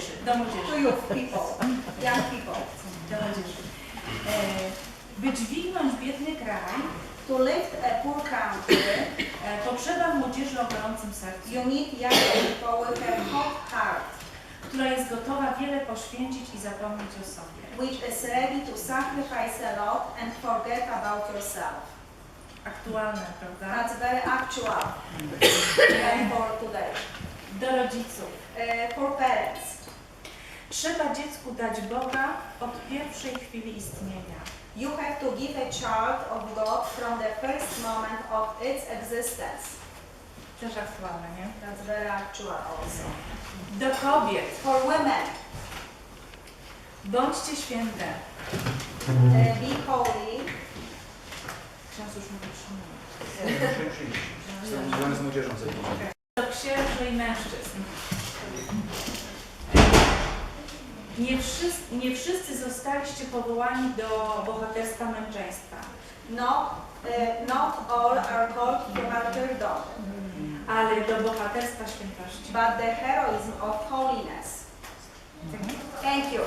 młodzieży, do młodzieży, youth people, young people. do młodzieży. E, by dźwignąć biedny kraj, To lift a poor country, e, potrzeba młodzieży o gorącym sercu, you need young people with a hot heart, która jest gotowa wiele poświęcić i zapomnieć o sobie. which is ready to sacrifice a lot and forget about yourself. Aktualne, prawda? That's very actual and for today. Do rodziców. Uh, for parents, Trzeba dziecku dać Boga od pierwszej chwili istnienia. you have to give a child of God from the first moment of its existence. Też aktualne, nie? That's very actual also. Do kobiet. For women, Bądźcie święte. uh, be holy. Czas już mówię trzymamy. Jestem związany z młodzieżą. Do księży i mężczyzn. Nie wszyscy, nie wszyscy zostaliście powołani do bohaterstwa męczeństwa, Not, uh, not all are called to martyrdom, ale do bohaterstwa świętości. but the heroism of holiness. Thank you.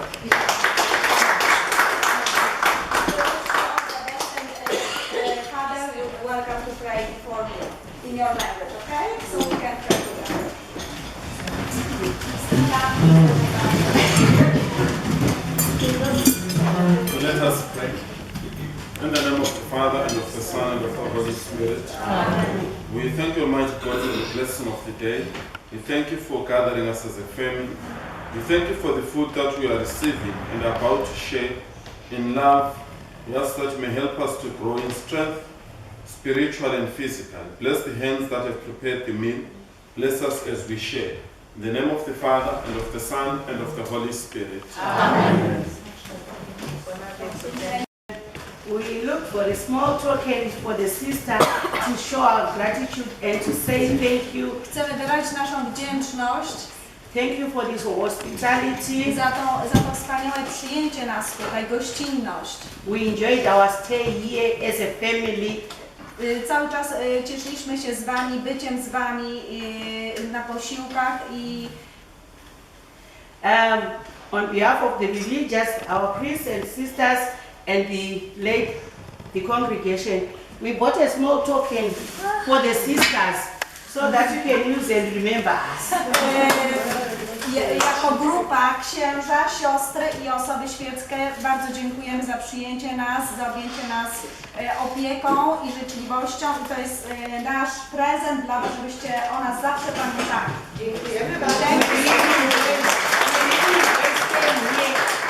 Father, you're welcome to pray for me in your language, okay? So we can pray together. Name of the Father, and of the Son, and of the Holy Spirit. We thank you, Almighty God, for the blessing of the day. We thank you for gathering us as a family. We thank you for the food that we are receiving and are about to share in love. We ask that you may help us to grow in strength, spiritual and physical. Bless the hands that have prepared the meal. Bless us as we share. In the name of the Father, and of the Son, and of the Holy Spirit. We look for a small token for the sister to show our gratitude and to say thank you. Chcemy wyrazić naszą wdzięczność Thank you for this hospitality. za to, za to wspaniałe przyjęcie nas tutaj, gościnność. We enjoyed our stay here as a family. Y, Cały czas y, cieszyliśmy się z Wami, byciem z Wami y, na posiłkach i Um, on behalf of the religious, our priests and sisters, and the late the congregation, we bought a small token for the sisters so that you can use and remember us. y, je- jako grupa księża, siostry i osoby świeckie bardzo dziękujemy za przyjęcie nas, za objęcie nas y, opieką i życzliwością i to jest y, nasz prezent dla Was, żebyście o nas zawsze pamiętali. Dziękujemy bardzo.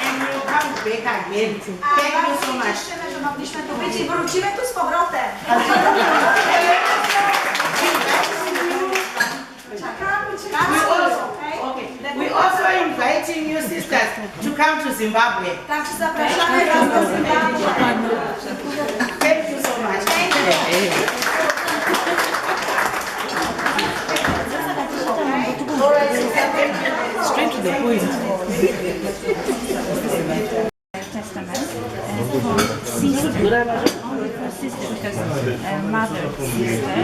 And you come back again. A Thank you bardzo so się much. cieszymy, że mogliśmy tu być i wrócimy tu z powrotem. We also, inviting you sisters to come to Zimbabwe. Także zapraszamy Was do Zimbabwe. Thank you so much. Testament uh, for sister, only for sister because uh, mother, sister,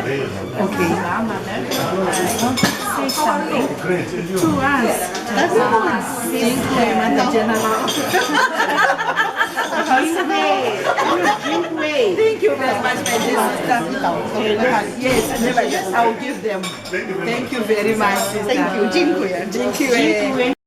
okay. mother, uh, want to say something to us. That's us, sister, mother. Thank you very much, my dear sister. Yes, never yes, I will give them. Thank you very much, sister. Thank you. Dziękuję. Dziękuję.